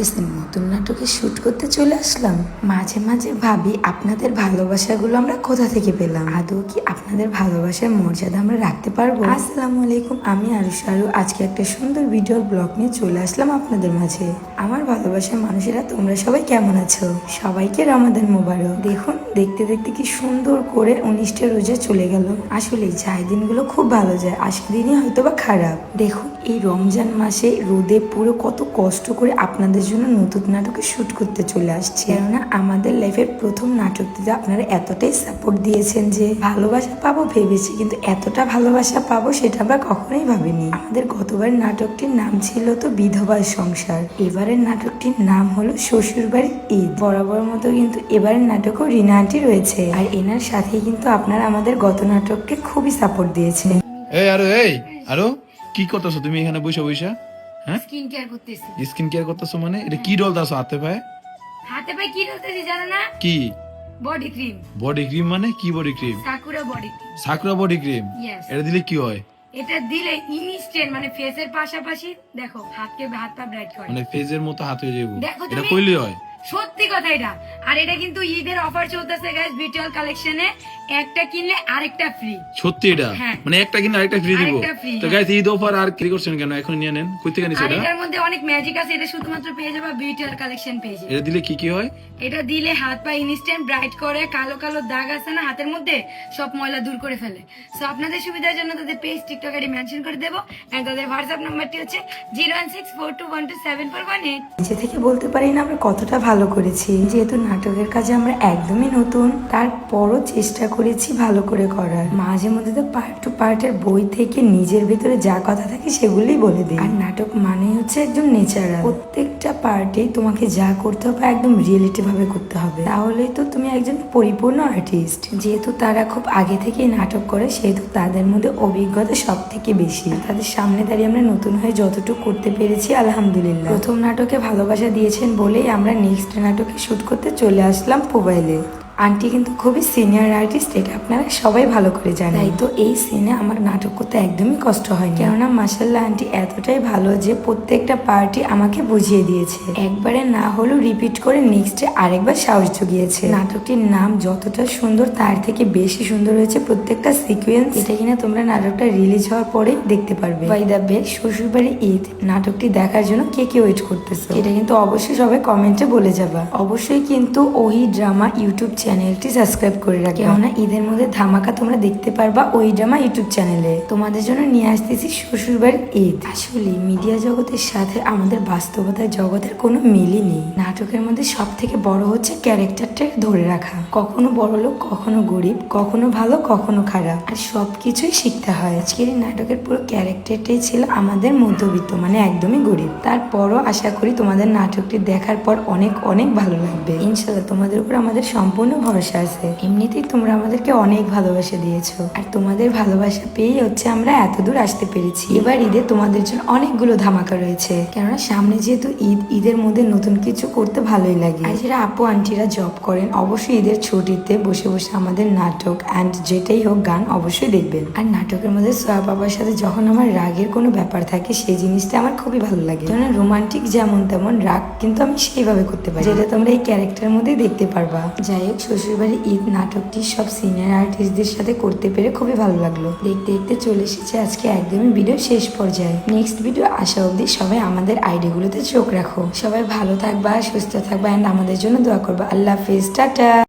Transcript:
ভাবতেছেন নতুন নাটকে শুট করতে চলে আসলাম। মাঝে মাঝে ভাবি, আপনাদের ভালোবাসাগুলো আমরা কোথা থেকে পেলাম? আদৌ কি আপনাদের ভালোবাসার মর্যাদা আমরা রাখতে পারব? আসসালামু আলাইকুম, আমি আরু। শারু আজকে একটা সুন্দর ভিডিও ব্লগ নিয়ে চলে আসলাম আপনাদের মাঝে। আমার ভালোবাসার মানুষেরা, তোমরা সবাই কেমন আছো? সবাইকে রমাদান মোবারক। দেখুন, দেখতে দেখতে কি সুন্দর করে উনিশটা রোজা চলে গেল। আসলে যাই দিনগুলো খুব ভালো যায় আজকের দিনই হয়তো বা খারাপ। দেখুন, এই রমজান মাসে রোদে পুরো কত কষ্ট করে আপনাদের জন্য নতুন নাটকে শুট করতে চলে আসছে। কেননা আমাদের লাইফের প্রথম নাটকটিতে আপনারা এতটাই সাপোর্ট দিয়েছেন যে ভালোবাসা পাবো ভেবেছি, কিন্তু এতটা ভালোবাসা পাবো সেটা আমরা কখনোই ভাবিনি। আমাদের গতবার নাটকটির নাম ছিল তো বিধবার সংসার। এবারের নাটকটির নাম হলো শ্বশুরবাড়ির ঈদ। বরাবর মতো কিন্তু এবারের নাটকও রিনা আন্টি রয়েছে। আর এনার সাথে কিন্তু আপনারা আমাদের গত নাটককে খুবই সাপোর্ট দিয়েছেন। এই আরও এই আরও, কি করতেছো? তুমি এখানে বসে বসে? হ্যাঁ? স্কিন কেয়ার করতেছি। স্কিন কেয়ার করতেছো মানে? এটা কি ডল দাসো হাতে পায়ে? হাতে পায়ে কি করতেছি জানো না? কি? বডি ক্রিম বডি ক্রিম মানে কি body cream Sakura body cream Sakura body cream এটা দিলে কি হয়? এটা দিলে ইনস্ট্যান্ট মানে ফেসের পাশাপাশি দেখো হাতকে হাত পা ব্রাইট করে। মানে ফেজের মতো হাত হয়ে যাব দেখো এটা কইলে হয়। সত্যি কথা এটা। আর এটা কিন্তু ঈদের অফার চলতেছে গাইস বিটল কালেকশনে একটা কিনলে আরেকটা ফ্রি সত্যি এটা? হ্যাঁ। মানে একটা কিনে আরেকটা ফ্রি দিব? তো হ্যাঁ। গাইস ঈদ অফার আর কি করছেন কেন? এখন নিয়ে নেন। কই থেকে নিছেন এটা? এটার মধ্যে অনেক ম্যাজিক আছে। এটা শুধুমাত্র পেয়ে যাবে কালেকশন পেজে এটা দিলে কি কি হয়? এটা দিলে হাত পা ইনস্ট্যান্ট ব্রাইট করে কালো কালো দাগ আছে না হাতের মধ্যে সব ময়লা দূর করে ফেলে। সো আপনাদের সুবিধার জন্য তাদের পেজ টিকটক আইডি মেনশন করে দেবো। এন্ড তাদের হোয়াটসঅ্যাপ নাম্বারটি হচ্ছে zero one six four two one two seven four one eight নিজে থেকে বলতে পারি না আমরা কতটা ভালো করেছি। যেহেতু নাটকের কাজে আমরা একদমই নতুন তারপরও চেষ্টা করেছি, ভালো করে করার। মাঝে মধ্যে তো পার্ট টু পার্টের বই থেকে নিজের ভিতরে যা কথা থাকে সেগুলোই বলে দিই। আর নাটক মানে হচ্ছে একদম নেচারাল প্রত্যেকটা পার্টে তোমাকে যা করতে হবে একদম রিয়েলিটি ভাবে করতে হবে। তাহলে তো তুমি একজন পরিপূর্ণ আর্টিস্ট যেহেতু তারা খুব আগে থেকেই নাটক করে, সেহেতু তাদের মধ্যে অভিজ্ঞতা সব থেকে বেশি। তাদের সামনে দাঁড়িয়ে আমরা নতুন হয়ে যতটুকু করতে পেরেছি, আলহামদুলিল্লাহ। প্রথম নাটকে ভালোবাসা দিয়েছেন বলেই আমরা নেক্সট নাটকে শুট করতে চলে আসলাম মোবাইলে আন্টি কিন্তু খুবই সিনিয়র আর্টিস্ট এটা আপনারা সবাই ভালো করে জানেন। তাই তো এই সিনে আমার নাটক করতে একদমই কষ্ট হয়নি। কেননা মাসাল্লাহ আন্টি এতটাই ভালো যে প্রত্যেকটা পার্টি আমাকে বুঝিয়ে দিয়েছে। একবারে না হলেও রিপিট করে নেক্সটে আরেকবার সাহস জুগিয়েছে। নাটকটির নাম যতটা সুন্দর তার থেকে বেশি সুন্দর হয়েছে প্রত্যেকটা সিকুয়েন্স এটা কিনা তোমরা নাটকটা রিলিজ হওয়ার পরে দেখতে পারবে। বাই দ্য বে শ্বশুরবাড়ি ঈদ নাটকটি দেখার জন্য কে কে ওয়েট করতেছে? এটা কিন্তু অবশ্যই সবাই কমেন্টে বলে যাবা। অবশ্যই কিন্তু ওই ড্রামা ইউটিউব চ্যানেলটি সাবস্ক্রাইব করে রাখি কেননা ঈদের মধ্যে ধামাকা তোমরা দেখতে পারবা ওই ড্রামা ইউটিউব চ্যানেলে তোমাদের জন্য নিয়ে আসতেছি শ্বশুরবাড়ির ঈদ। আসলে মিডিয়া জগতের সাথে আমাদের বাস্তবতার জগতের কোনো মিলই নেই। নাটকের মধ্যে সব থেকে বড় হচ্ছে ক্যারেক্টারটা ধরে রাখা। কখনো বড় লোক কখনো গরিব কখনো ভালো কখনো খারাপ। আর সব কিছুই শিখতে হয়। আজকের এই নাটকের পুরো ক্যারেক্টারটাই ছিল আমাদের মধ্যবিত্ত মানে একদমই গরিব। তারপরও আশা করি তোমাদের নাটকটি দেখার পর অনেক অনেক ভালো লাগবে। ইনশাল্লাহ তোমাদের উপর আমাদের সম্পূর্ণ ভরসা আছে। এমনিতেই তোমরা আমাদেরকে অনেক ভালোবাসা দিয়েছ। আর তোমাদের ভালোবাসা পেয়েই হচ্ছে আমরা এত দূর আসতে পেরেছি। এবার ঈদে তোমাদের জন্য অনেকগুলো ধামাকা রয়েছে। কেননা সামনে যেহেতু ঈদ, ঈদের মধ্যে নতুন কিছু করতে ভালোই লাগে। আর যারা আপু, আন্টিরা জব করেন, অবশ্যই ঈদের ছুটিতে বসে বসে আমাদের নাটক অ্যান্ড যেটাই হোক গান অবশ্যই দেখবেন। আর নাটকের মধ্যে সোয়া বাবার সাথে যখন আমার রাগের কোনো ব্যাপার থাকে, সেই জিনিসটা আমার খুবই ভালো লাগে। কেননা রোমান্টিক যেমন তেমন রাগ কিন্তু আমি সেইভাবে করতে পারি। যেটা তোমরা এই ক্যারেক্টার মধ্যেই দেখতে পারবা। যাই হোক শ্বশুরবাড়ি ঈদ নাটকটি সব সিনিয়র আর্টিস্টদের সাথে করতে পেরে খুবই ভালো লাগল। দেখতে দেখতে চলে এসেছে আজকে একদমই ভিডিও শেষ পর্যায়ে। নেক্সট ভিডিও আসা অবধি সবাই আমাদের আইডিগুলোতে চোখ রাখো। সবাই ভালো থাকবা, সুস্থ থাকবা অ্যান্ড আমাদের জন্য দোয়া করবা। আল্লাহ হাফিজ, টাটা!